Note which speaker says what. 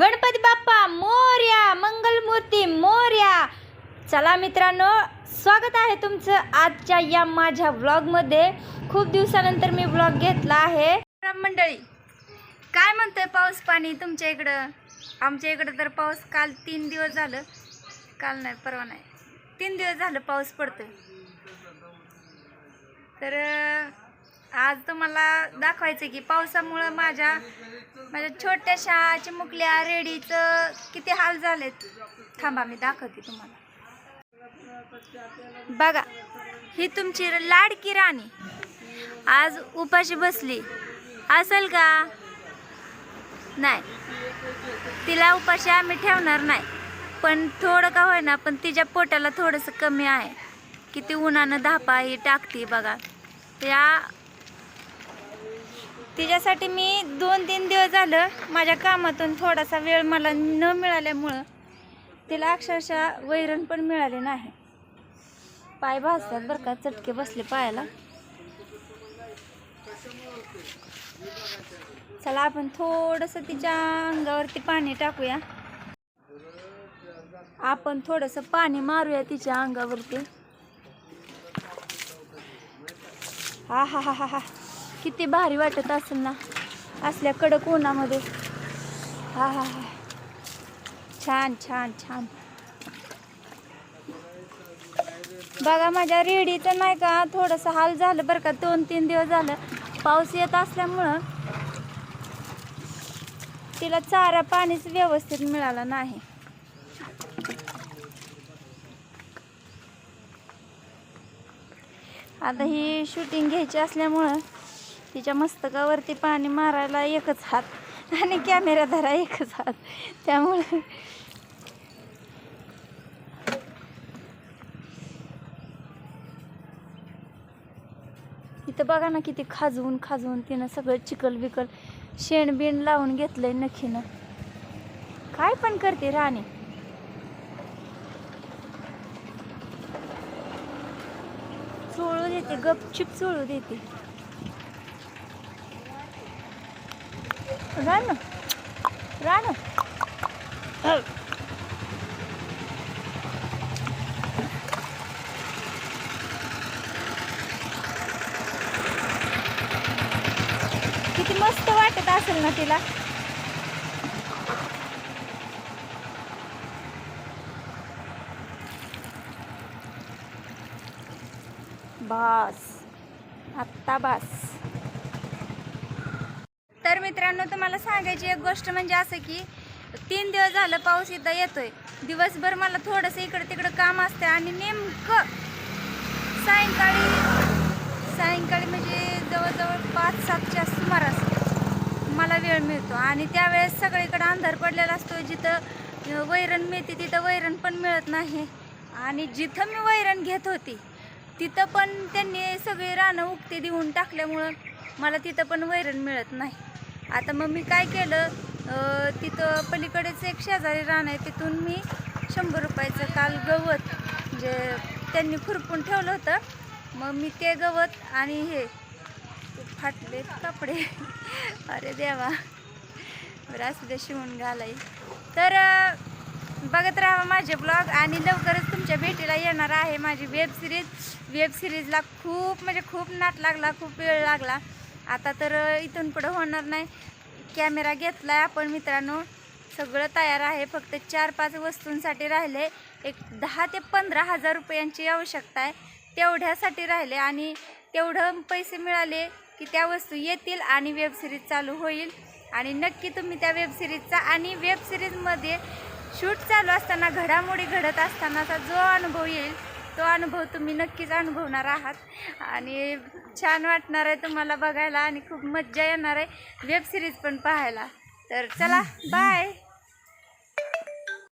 Speaker 1: गणपती बाप्पा मोर्या मंगलमूर्ती मोर्या. चला मित्रांनो स्वागत आहे तुमचं आजच्या या माझ्या व्लॉगमध्ये. खूप दिवसानंतर मी व्लॉग घेतला आहे. राम मंडळी काय म्हणतोय पाऊस पाणी तुमच्या इकडं? आमच्या इकडं तर पाऊस काल तीन दिवस झालं. काल नाही परवा नाही. तीन दिवस झालं पाऊस पडतोय. तर आज तुम्हाला दाखवायचं की पावसामुळं माझ्या माझ्या छोट्याशा चिमुकल्या रेडीचं किती हाल झालेत. थांबा मी दाखवते तुम्हाला. बघा ही तुमची लाडकी राणी. आज उपाशी बसली. असेल का? नाही. तिला उपाशी आम्ही ठेवणार नाही. पण थोडं का होईना पण तिच्या पोटाला थोडंसं कमी आहे. किती उन्हानं धापा ही टाकते बघा. त्या तिच्यासाठी मी दोन तीन दिवस झालं माझ्या कामातून थोडासा वेळ मला न मिळाल्यामुळं तिला अक्षरशः वैरण पण मिळाले नाही. पाय भाजतात बरं का चटके बसले पायाला. चला आपण थोडंसं तिच्या अंगावरती पाणी टाकूया. आपण थोडंसं पाणी मारूया तिच्या अंगावरती. हा हा हा हा हा. किती भारी वाटत असेल ना. असल्या कडक उन्हामध्ये. हा हा हा. छान छान छान. बघा माझ्या रेडीचं नाही का थोडंसं हाल झालं बरं का दोन तीन दिवस झालं. पाऊस येत असल्यामुळं तिला चारा पाणीच व्यवस्थित मिळालं नाही. आता ही शूटिंग घ्यायची असल्यामुळं तिच्या मस्तकावरती पाणी मारायला एकच हात आणि कॅमेरा धरा एकच हात. त्यामुळं इथं बघा ना किती खाजवून खाजवून तिनं सगळं चिकल बिकल शेण बिण लावून घेतलंय नखीनं. काय पण करते राणी. चोळू देते गपचिप चोळू देते. रान. रान. किती मस्त वाटत असेल ना तिला. बस. आत्ता बस. मित्रांनो तुम्हाला सांगायची एक गोष्ट म्हणजे असं की तीन दिवस झालं पाऊस इथं येतोय. दिवसभर मला थोडंसं इकडं तिकडं काम असतं आणि नेमकं सायंकाळी सायंकाळी म्हणजे जवळजवळ पाच सातच्या सुमारास मला वेळ मिळतो. आणि त्यावेळेस सगळीकडं अंधार पडलेला असतो. जिथं वैरण मिळते तिथं वैरण पण मिळत नाही. आणि जिथं मी वैरण घेत होती तिथं पण त्यांनी सगळी रानं उगते देऊन टाकल्यामुळं मला तिथं पण वैरण मिळत नाही. आता मग मी काय केलं तिथं पलीकडेच एक शेजारी रान आहे तिथून मी शंभर रुपयाचं काल गवत जे त्यांनी खुरपून ठेवलं होतं मग मी ते गवत आणि हे फाटले कपडे. अरे देवा. बरं असू दे शिवून घालाय तर बघत राहा माझे ब्लॉग आणि लवकरच तुमच्या भेटीला येणार आहे माझी वेब सिरीज. वेब सिरीजला खूप म्हणजे खूप नाट लागला खूप वेळ लागला. आता तर इथून पुढं होणार नाही. कॅमेरा घेतला आहे आपण मित्रांनो. सगळं तयार आहे. फक्त चार पाच वस्तूंसाठी राहिले. एक दहा ते पंधरा हजार रुपयांची आवश्यकता आहे. तेवढ्यासाठी राहिले आणि तेवढं पैसे मिळाले की त्या वस्तू येतील आणि वेबसिरीज चालू होईल. आणि नक्की तुम्ही त्या वेबसिरीजचा आणि वेबसिरीजमध्ये शूट चालू असताना घडामोडी घडत असतानाचा जो अनुभव येईल तो अनुभव तुम्ही नक्कीच अनुभवणार आहात. आणि छान वाटणार आहे तुम्हाला बघायला आणि खूप मज्जा येणार आहे. वेबसिरीज पण पाहायला. तर चला बाय